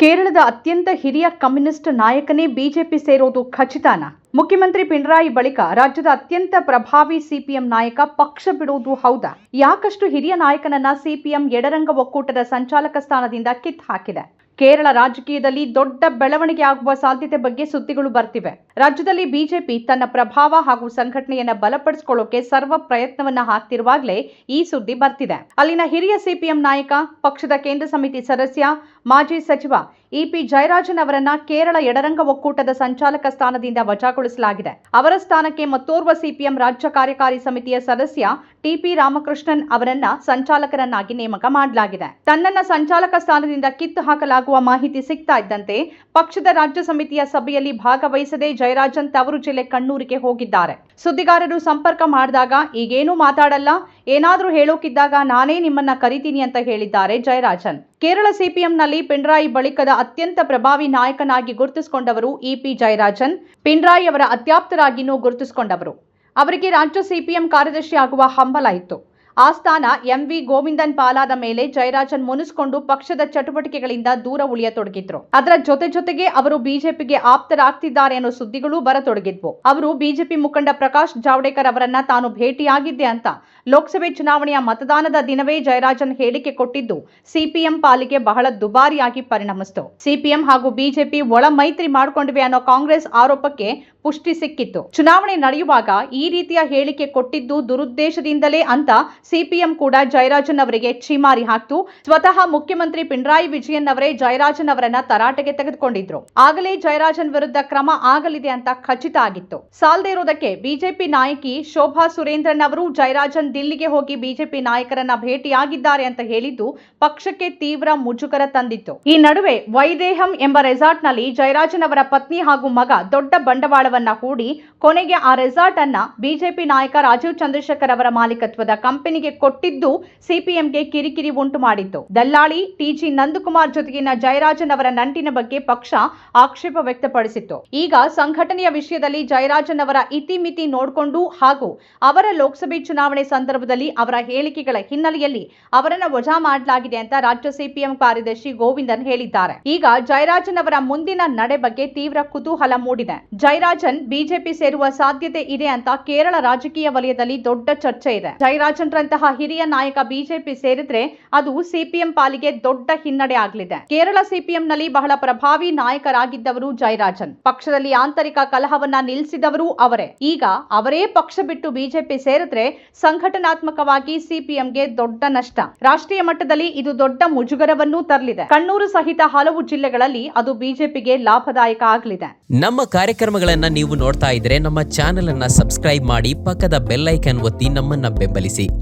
ಕೇರಳದ ಅತ್ಯಂತ ಹಿರಿಯ ಕಮ್ಯುನಿಸ್ಟ್ ನಾಯಕನೇ ಬಿಜೆಪಿ ಸೇರೋದು ಖಚಿತಾನ. ಮುಖ್ಯಮಂತ್ರಿ ಪಿಣರಾಯಿ ಬಳಿಕ ರಾಜ್ಯದ ಅತ್ಯಂತ ಪ್ರಭಾವಿ ಸಿಪಿಎಂ ನಾಯಕ ಪಕ್ಷ ಬಿಡುವುದು ಹೌದಾ? ಯಾಕಷ್ಟು ಹಿರಿಯ ನಾಯಕನನ್ನ ಸಿಪಿಎಂ ಎಡರಂಗ ಒಕ್ಕೂಟದ ಸಂಚಾಲಕ ಸ್ಥಾನದಿಂದ ಕಿತ್ ಹಾಕಿದೆ? ಕೇರಳ ರಾಜಕೀಯದಲ್ಲಿ ದೊಡ್ಡ ಬೆಳವಣಿಗೆ ಆಗುವ ಸಾಧ್ಯತೆ ಬಗ್ಗೆ ಸುದ್ದಿಗಳು ಬರ್ತಿವೆ. ರಾಜ್ಯದಲ್ಲಿ ಬಿಜೆಪಿ ತನ್ನ ಪ್ರಭಾವ ಹಾಗೂ ಸಂಘಟನೆಯನ್ನ ಬಲಪಡಿಸಿಕೊಳ್ಳೋಕೆ ಸರ್ವ ಪ್ರಯತ್ನವನ್ನ ಹಾಕ್ತಿರುವಾಗಲೇ ಈ ಸುದ್ದಿ ಬರ್ತಿದೆ. ಅಲ್ಲಿನ ಹಿರಿಯ ಸಿಪಿಎಂ ನಾಯಕ, ಪಕ್ಷದ ಕೇಂದ್ರ ಸಮಿತಿ ಸದಸ್ಯ ಮಾಜಿ ಸಚಿವ ಇಪಿ ಜಯರಾಜನ್ ಅವರನ್ನ ಕೇರಳ ಎಡರಂಗ ಒಕ್ಕೂಟದ ಸಂಚಾಲಕ ಸ್ಥಾನದಿಂದ ವಜಾಗೊಳಿಸಲಾಗಿದೆ. ಅವರ ಸ್ಥಾನಕ್ಕೆ ಮತ್ತೋರ್ವ ಸಿಪಿಎಂ ರಾಜ್ಯ ಕಾರ್ಯಕಾರಿ ಸಮಿತಿಯ ಸದಸ್ಯ ಟಿಪಿ ರಾಮಕೃಷ್ಣನ್ ಅವರನ್ನ ಸಂಚಾಲಕರನ್ನಾಗಿ ನೇಮಕ ಮಾಡಲಾಗಿದೆ. ತನ್ನನ್ನ ಸಂಚಾಲಕ ಸ್ಥಾನದಿಂದ ಕಿತ್ತು ಹಾಕಲಾಗುವ ಮಾಹಿತಿ ಸಿಗ್ತಾ ಇದ್ದಂತೆ ಪಕ್ಷದ ರಾಜ್ಯ ಸಮಿತಿಯ ಸಭೆಯಲ್ಲಿ ಭಾಗವಹಿಸದೆ ಜಯರಾಜನ್ ತವರು ಜಿಲ್ಲೆ ಕಣ್ಣೂರಿಗೆ ಹೋಗಿದ್ದಾರೆ. ಸುದ್ದಿಗಾರರು ಸಂಪರ್ಕ ಮಾಡಿದಾಗ ಈಗೇನೂ ಮಾತಾಡಲ್ಲ ಏನಾದ್ರೂ ಹೇಳೋಕಿದ್ದಾಗ ನಾನೇ ನಿಮ್ಮನ್ನ ಕರಿತೀನಿ ಅಂತ ಹೇಳಿದ್ದಾರೆ ಜಯರಾಜನ್. ಕೇರಳ ಸಿಪಿಎಂನಲ್ಲಿ ಪಿಣರಾಯಿ ಬಳಿಕದ ಅತ್ಯಂತ ಪ್ರಭಾವಿ ನಾಯಕನಾಗಿ ಗುರುತಿಸಿಕೊಂಡವರು ಇಪಿ ಜಯರಾಜನ್, ಪಿಣರಾಯಿ ಅವರ ಅತ್ಯಾಪ್ತರಾಗಿನೂ ಗುರುತಿಸಿಕೊಂಡವರು. ಅವರಿಗೆ ರಾಜ್ಯ ಸಿಪಿಎಂ ಕಾರ್ಯದರ್ಶಿ ಆಗುವ ಹಂಬಲ ಇತ್ತು. ಆ ಸ್ಥಾನ ಎಂವಿ ಗೋವಿಂದನ್ ಪಾಲಾದ ಮೇಲೆ ಜಯರಾಜನ್ ಮುನಿಸ್ಕೊಂಡು ಪಕ್ಷದ ಚಟುವಟಿಕೆಗಳಿಂದ ದೂರ ಉಳಿಯತೊಡಗಿದ್ರು. ಅದರ ಜೊತೆ ಜೊತೆಗೆ ಅವರು ಬಿಜೆಪಿಗೆ ಆಪ್ತರಾಗ್ತಿದ್ದಾರೆ ಅನ್ನೋ ಸುದ್ದಿಗಳು ಬರತೊಡಗಿದ್ವು. ಅವರು ಬಿಜೆಪಿ ಮುಖಂಡ ಪ್ರಕಾಶ್ ಜಾವಡೇಕರ್ ಅವರನ್ನ ತಾನು ಭೇಟಿಯಾಗಿದ್ದೆ ಅಂತ ಲೋಕಸಭೆ ಚುನಾವಣೆಯ ಮತದಾನದ ದಿನವೇ ಜಯರಾಜನ್ ಹೇಳಿಕೆ ಕೊಟ್ಟಿದ್ದು, ಸಿಪಿಎಂ ಪಾಲಿಗೆ ಬಹಳ ದುಬಾರಿಯಾಗಿ ಪರಿಣಮಿಸಿತು. ಸಿಪಿಎಂ ಹಾಗೂ ಬಿಜೆಪಿ ಒಳ ಮೈತ್ರಿ ಮಾಡಿಕೊಂಡಿವೆ ಅನ್ನೋ ಕಾಂಗ್ರೆಸ್ ಆರೋಪಕ್ಕೆ ಪುಷ್ಟಿ ಸಿಕ್ಕಿತ್ತು. ಚುನಾವಣೆ ನಡೆಯುವಾಗ ಈ ರೀತಿಯ ಹೇಳಿಕೆ ಕೊಟ್ಟಿದ್ದು ದುರುದ್ದೇಶದಿಂದಲೇ ಅಂತ ಸಿಪಿಎಂ ಕೂಡ ಜಯರಾಜನ್ ಅವರಿಗೆ ಛೀಮಾರಿ ಹಾಕ್ತು. ಸ್ವತಃ ಮುಖ್ಯಮಂತ್ರಿ ಪಿಣರಾಯಿ ವಿಜಯನ್ ಅವರೇ ಜಯರಾಜನ್ ಅವರನ್ನ ತರಾಟೆಗೆ ತೆಗೆದುಕೊಂಡಿದ್ರು. ಆಗಲೇ ಜಯರಾಜನ್ ವಿರುದ್ಧ ಕ್ರಮ ಆಗಲಿದೆ ಅಂತ ಖಚಿತ ಆಗಿತ್ತು. ಸಾಲದೇ ಇರೋದಕ್ಕೆ ಬಿಜೆಪಿ ನಾಯಕಿ ಶೋಭಾ ಸುರೇಂದ್ರನ್ ಅವರು ಜಯರಾಜನ್ ದಿಲ್ಲಿಗೆ ಹೋಗಿ ಬಿಜೆಪಿ ನಾಯಕರನ್ನ ಭೇಟಿಯಾಗಿದ್ದಾರೆ ಅಂತ ಹೇಳಿದ್ದು ಪಕ್ಷಕ್ಕೆ ತೀವ್ರ ಮುಜುಗರ ತಂದಿತ್ತು. ಈ ನಡುವೆ ವೈದೇಹಂ ಎಂಬ ರೆಸಾರ್ಟ್ನಲ್ಲಿ ಜಯರಾಜನ್ ಅವರ ಪತ್ನಿ ಹಾಗೂ ಮಗ ದೊಡ್ಡ ಬಂಡವಾಳವನ್ನ ಹೂಡಿ ಕೊನೆಗೆ ಆ ರೆಸಾರ್ಟ್ ಅನ್ನ ಬಿಜೆಪಿ ನಾಯಕ ರಾಜೀವ್ ಚಂದ್ರಶೇಖರ್ ಅವರ ಮಾಲೀಕತ್ವದ ಕಂಪನಿಗೆ ಕೊಟ್ಟಿದ್ದು ಸಿಪಿಎಂಗೆ ಕಿರಿಕಿರಿ ಉಂಟು ಮಾಡಿತ್ತು. ದಲ್ಲಾಳಿ ಟಿಜಿ ನಂದಕುಮಾರ್ ಜೊತೆಗಿನ ಜಯರಾಜನ್ ಅವರ ನಂಟಿನ ಬಗ್ಗೆ ಪಕ್ಷ ಆಕ್ಷೇಪ ವ್ಯಕ್ತಪಡಿಸಿತ್ತು. ಈಗ ಸಂಘಟನೆಯ ವಿಷಯದಲ್ಲಿ ಜಯರಾಜನ್ ಅವರ ಇತಿಮಿತಿ ನೋಡಿಕೊಂಡು ಹಾಗೂ ಅವರ ಲೋಕಸಭೆ ಚುನಾವಣೆ ಸಂದರ್ಭದಲ್ಲಿ ಅವರ ಹೇಳಿಕೆಗಳ ಹಿನ್ನೆಲೆಯಲ್ಲಿ ಅವರನ್ನು ವಜಾ ಮಾಡಲಾಗಿದೆ ಅಂತ ರಾಜ್ಯ ಸಿಪಿಎಂ ಕಾರ್ಯದರ್ಶಿ ಗೋವಿಂದನ್ ಹೇಳಿದ್ದಾರೆ. ಈಗ ಜಯರಾಜನ್ ಅವರ ಮುಂದಿನ ನಡೆ ಬಗ್ಗೆ ತೀವ್ರ ಕುತೂಹಲ ಮೂಡಿದೆ. ಜಯರಾಜನ್ ಬಿಜೆಪಿ ಸೇರುವ ಸಾಧ್ಯತೆ ಇದೆ ಅಂತ ಕೇರಳ ರಾಜಕೀಯ ವಲಯದಲ್ಲಿ ದೊಡ್ಡ ಚರ್ಚೆ ಇದೆ. ಜಯರಾಜನ್ ರಂತಹ ಹಿರಿಯ ನಾಯಕ ಬಿಜೆಪಿ ಸೇರಿದ್ರೆ ಅದು ಸಿಪಿಎಂ ಪಾಲಿಗೆ ದೊಡ್ಡ ಹಿನ್ನಡೆ ಆಗಲಿದೆ. ಕೇರಳ ಸಿಪಿಎಂನಲ್ಲಿ ಬಹಳ ಪ್ರಭಾವಿ ನಾಯಕರಾಗಿದ್ದವರು ಜಯರಾಜನ್. ಪಕ್ಷದಲ್ಲಿ ಆಂತರಿಕ ಕಲಹವನ್ನ ನಿಲ್ಲಿಸಿದವರು ಅವರೇ. ಈಗ ಅವರೇ ಪಕ್ಷ ಬಿಟ್ಟು ಬಿಜೆಪಿ ಸೇರಿದ್ರೆ ಸಂಘಟನಾತ್ಮಕವಾಗಿ ಸಿಪಿಎಂಗೆ ದೊಡ್ಡ ನಷ್ಟ. ರಾಷ್ಟ್ರೀಯ ಮಟ್ಟದಲ್ಲಿ ಇದು ದೊಡ್ಡ ಮುಜುಗರವನ್ನೂ ತರಲಿದೆ. ಕಣ್ಣೂರು ಸಹಿತ ಹಲವು ಜಿಲ್ಲೆಗಳಲ್ಲಿ ಅದು ಬಿಜೆಪಿಗೆ ಲಾಭದಾಯಕ ಆಗಲಿದೆ. ನಮ್ಮ ಕಾರ್ಯಕ್ರಮಗಳನ್ನ ನೀವು ನೋಡ್ತಾ ಇದ್ರೆ ನಮ್ಮ ಚಾನೆಲ್ ಅನ್ನ ಸಬ್ಸ್ಕ್ರೈಬ್ ಮಾಡಿ ಪಕ್ಕದ ಬೆಲ್ ಒತ್ತಿ ನಮ್ಮನ್ನ ಬೆಂಬಲಿಸಿ.